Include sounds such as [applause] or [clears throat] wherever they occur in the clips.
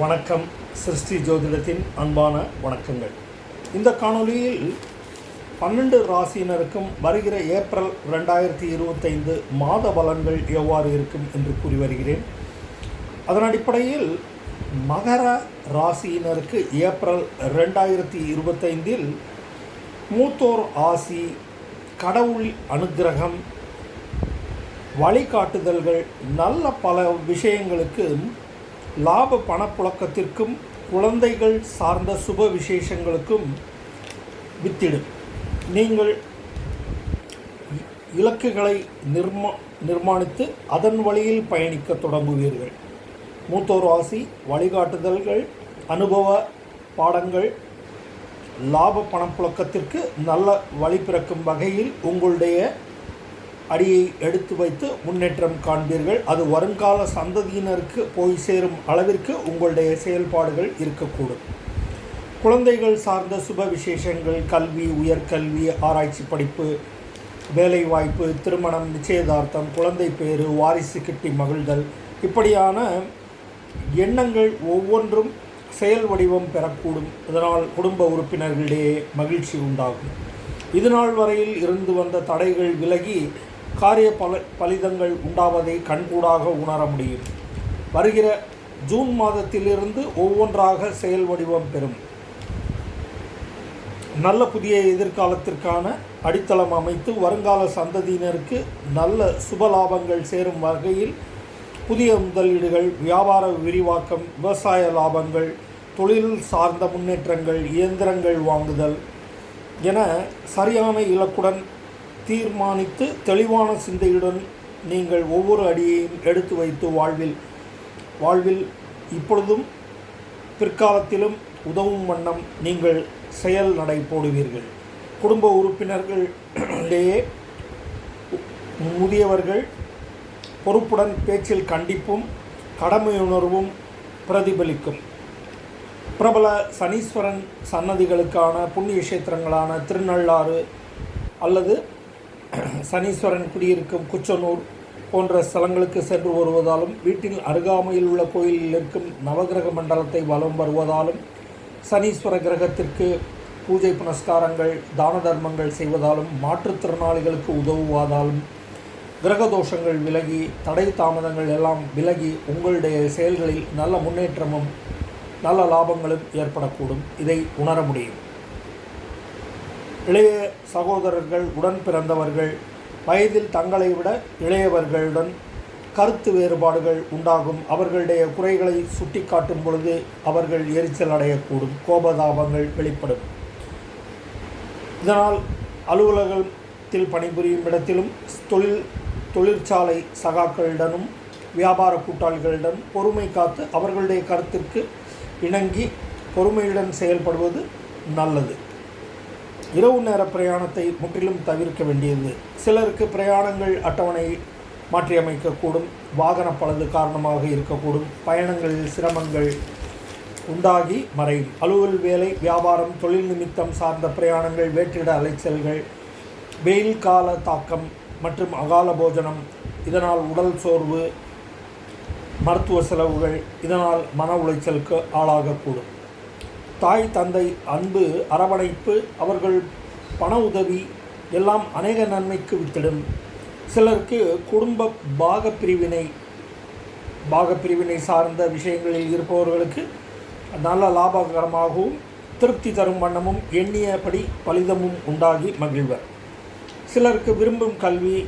வணக்கம். சிருஷ்டி ஜோதிடத்தின் அன்பான வணக்கங்கள். இந்த காணொளியில் பன்னெண்டு ராசியினருக்கும் வருகிற ஏப்ரல் ரெண்டாயிரத்தி இருபத்தைந்து மாத பலன்கள் எவ்வாறு இருக்கும் என்று கூறி வருகிறேன். அதன் அடிப்படையில் மகர ராசியினருக்கு ஏப்ரல் ரெண்டாயிரத்தி இருபத்தைந்தில் மூத்தோர் ஆசி கடவுள் அனுக்கிரகம் வழிகாட்டுதல்கள் நல்ல பல விஷயங்களுக்கு லாப பணப்புழக்கத்திற்கும் குழந்தைகள் சார்ந்த சுப விசேஷங்களுக்கும் வித்திடும் நீங்கள் இலக்குகளை நிர்மா நிர்மாணித்து அதன் வழியில் பயணிக்க தொடங்குவீர்கள். மூத்தோர் ஆசி வழிகாட்டுதல்கள் அனுபவ பாடங்கள் லாப பணப்புழக்கத்திற்கு நல்ல வழி பிறக்கும் வகையில் உங்களுடைய அடியை எடுத்து வைத்து முன்னேற்றம் காண்பீர்கள். அது வருங்கால சந்ததியினருக்கு போய் சேரும் அளவிற்கு உங்களுடைய செயல்பாடுகள் இருக்கக்கூடும். குழந்தைகள் சார்ந்த சுப விசேஷங்கள் கல்வி உயர்கல்வி ஆராய்ச்சி படிப்பு வேலைவாய்ப்பு திருமணம் நிச்சயதார்த்தம் குழந்தை பேறு வாரிசு கிட்டி மகிழ்தல் இப்படியான எண்ணங்கள் ஒவ்வொன்றும் செயல் வடிவம் பெறக்கூடும். இதனால் குடும்ப உறுப்பினர்களிடையே மகிழ்ச்சி உண்டாகும். இதுநாள் வரையில் இருந்து வந்த தடைகள் விலகி காரிய பல பலிதங்கள் உண்டாவதை கண்கூடாக உணர முடியும். வருகிற ஜூன் மாதத்திலிருந்து ஒவ்வொன்றாக செயல் வடிவம் பெறும். நல்ல புதிய எதிர்காலத்திற்கான அடித்தளம் அமைத்து வருங்கால சந்ததியினருக்கு நல்ல சுபலாபங்கள் சேரும் வகையில் புதிய முதலீடுகள் வியாபார விரிவாக்கம் விவசாய லாபங்கள் தொழில் சார்ந்த முன்னேற்றங்கள் இயந்திரங்கள் வாங்குதல் என சரியான இலக்குடன் தீர்மானித்து தெளிவான சிந்தையுடன் நீங்கள் ஒவ்வொரு அடியையும் எடுத்து வைத்து வாழ்வில் வாழ்வில் இப்பொழுதும் பிற்காலத்திலும் உதவும் வண்ணம் நீங்கள் செயல் நடை போடுவீர்கள். குடும்ப உறுப்பினர்களிடையே முதியவர்கள் பொறுப்புடன் பேச்சில் கண்டிப்பும் கடமையுணர்வும் பிரதிபலிக்கும். பிரபல சனீஸ்வரன் சன்னதிகளுக்கான புண்ணிய கஷேத்திரங்களான திருநள்ளாறு அல்லது [clears throat] சனீஸ்வரன் குடியிருக்கும் குச்சனூர் போன்ற ஸ்தலங்களுக்கு சென்று வருவதாலும் வீட்டில் அருகாமையில் உள்ள கோயிலில் இருக்கும் நவகிரக மண்டலத்தை வலம் வருவதாலும் சனீஸ்வர கிரகத்திற்கு பூஜை புனஸ்காரங்கள் தான தர்மங்கள் செய்வதாலும் மாற்றுத்திறனாளிகளுக்கு உதவுவதாலும் கிரக தோஷங்கள் விலகி தடை தாமதங்கள் எல்லாம் விலகி உங்களுடைய செயல்களில் நல்ல முன்னேற்றமும் நல்ல லாபங்களும் ஏற்படக்கூடும். இதை உணர முடியும். இளைய சகோதரர்கள் உடன் பிறந்தவர்கள் வயதில் தங்களை விட இளையவர்களுடன் கருத்து வேறுபாடுகள் உண்டாகும். அவர்களுடைய குறைகளை சுட்டிக்காட்டும் பொழுது அவர்கள் எரிச்சல் அடையக்கூடும் கோபதாபங்கள் வெளிப்படும். இதனால் அலுவலகத்தில் பணிபுரியும் இடத்திலும் தொழில் தொழிற்சாலை சகாக்களிடனும் வியாபார கூட்டாளிகளிடம் பொறுமை காத்து அவர்களுடைய கருத்திற்கு இணங்கி பொறுமையுடன் செயல்படுவது நல்லது. இரவு நேர பிரயாணத்தை முற்றிலும் தவிர்க்க வேண்டியது. சிலருக்கு பிரயாணங்கள் அட்டவணை மாற்றியமைக்கக்கூடும் வாகன பழுது காரணமாக இருக்கக்கூடும் பயணங்களில் சிரமங்கள் உண்டாகி மறையும். அலுவல் வேலை வியாபாரம் தொழில் நிமித்தம் சார்ந்த பிரயாணங்கள் வேற்றிட அலைச்சல்கள் வெயில் கால தாக்கம் மற்றும் அகால போஜனம் இதனால் உடல் சோர்வு மருத்துவ செலவுகள் இதனால் மன உளைச்சலுக்கு ஆளாகக்கூடும். தாய் தந்தை அன்பு அரவணைப்பு அவர்கள் பண உதவி எல்லாம் அநேக நன்மைக்கு வித்திடும். சிலருக்கு குடும்ப பாக பிரிவினை பாக பிரிவினை சார்ந்த விஷயங்களில் இருப்பவர்களுக்கு நல்ல லாபகரமாகவும் திருப்தி தரும் வண்ணமும் எண்ணியபடி பலிதமும் உண்டாகி மகிழ்வர். சிலருக்கு விரும்பும் கல்வி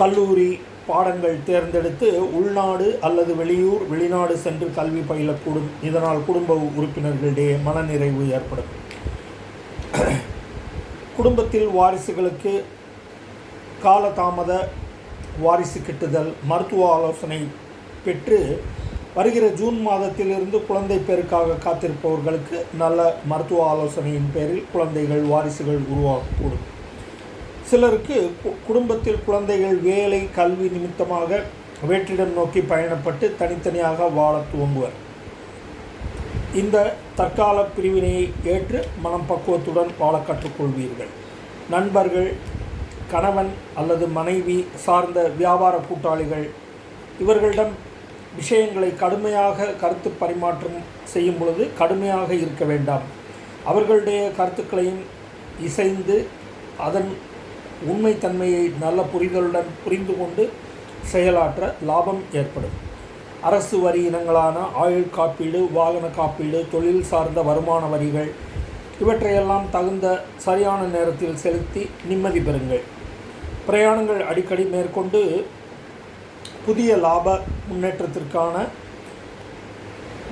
கல்லூரி பாடங்கள் தேர்ந்தெடுத்து உள்நாடு அல்லது வெளியூர் வெளிநாடு சென்று கல்வி பயிலக்கூடும். இதனால் குடும்ப உறுப்பினர்களிடையே மனநிறைவு ஏற்படும். குடும்பத்தில் வாரிசுகளுக்கு காலதாமத வாரிசு கிட்டுதல் மருத்துவ ஆலோசனை பெற்று வருகிற ஜூன் மாதத்திலிருந்து குழந்தை பேருக்காக காத்திருப்பவர்களுக்கு நல்ல மருத்துவ ஆலோசனையின் பேரில் குழந்தைகள் வாரிசுகள் உருவாகக்கூடும். சிலருக்கு கு- குடும்பத்தில் குழந்தைகள் வேலை கல்வி நிமித்தமாக வேற்றிடம் நோக்கி பயணப்பட்டு தனித்தனியாக வாழத் துவங்குவர். இந்த தற்கால பிரிவினையை ஏற்று மனம் பக்குவத்துடன் வாழ கற்றுக்கொள்வீர்கள். நண்பர்கள் கணவன் அல்லது மனைவி சார்ந்த வியாபார கூட்டாளிகள் இவர்களிடம் விஷயங்களை கடுமையாக கருத்து பரிமாற்றம் செய்யும் பொழுது கடுமையாக இருக்க வேண்டாம். அவர்களுடைய கருத்துக்களையும் இசைந்து அதன் உண்மைத்தன்மையை நல்ல புரிதலுடன் புரிந்து கொண்டு செயலாற்ற லாபம் ஏற்படும். அரசு வரி இனங்களான ஆயுள் காப்பீடு வாகன காப்பீடு தொழில் சார்ந்த வருமான வரிகள் இவற்றையெல்லாம் தகுந்த சரியான நேரத்தில் செலுத்தி நிம்மதி பெறுங்கள். பிரயாணங்கள் அடிக்கடி மேற்கொண்டு புதிய லாப முன்னேற்றத்திற்கான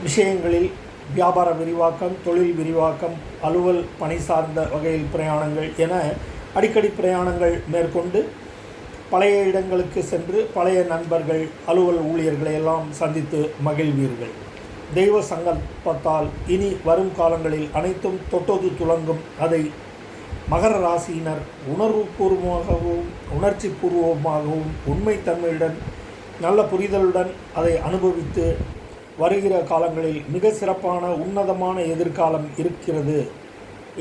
விஷயங்களில் வியாபார விரிவாக்கம் தொழில் விரிவாக்கம் அலுவல் பணி சார்ந்த வகையில் பிரயாணங்கள் என அடிக்கடி பிரயாணங்கள் மேற்கொண்டு பழைய இடங்களுக்கு சென்று பழைய நண்பர்கள் அலுவல் ஊழியர்களை எல்லாம் சந்தித்து மகிழ்வீர்கள். தெய்வ சங்கல்பத்தால் இனி வரும் காலங்களில் அனைத்தும் தொட்டது துளங்கும் அதை மகர ராசியினர் உணர்வுபூர்வமாகவும் உணர்ச்சி பூர்வமாகவும் உண்மைத்தன்மையுடன் நல்ல புரிதலுடன் அதை அனுபவித்து வருகிற காலங்களில் மிக சிறப்பான உன்னதமான எதிர்காலம் இருக்கிறது.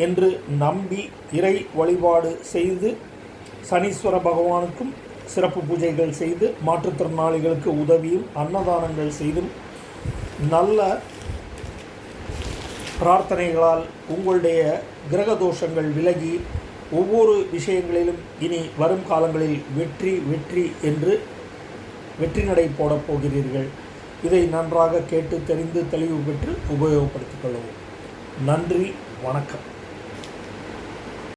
என்று நம்பி இறை வழிபாடு செய்து சனீஸ்வர பகவானுக்கும் சிறப்பு பூஜைகள் செய்து மாற்றுத்திறனாளிகளுக்கு உதவியும் அன்னதானங்கள் செய்தும் நல்ல பிரார்த்தனைகளால் உங்களுடைய கிரக தோஷங்கள் விலகி ஒவ்வொரு விஷயங்களிலும் இனி வரும் காலங்களில் வெற்றி வெற்றி என்று வெற்றி நடை போடப் போகிறீர்கள். இதை நன்றாக கேட்டு தெரிந்து தெளிவு பெற்று உபயோகப்படுத்திக் கொள்ளவும். நன்றி வணக்கம்.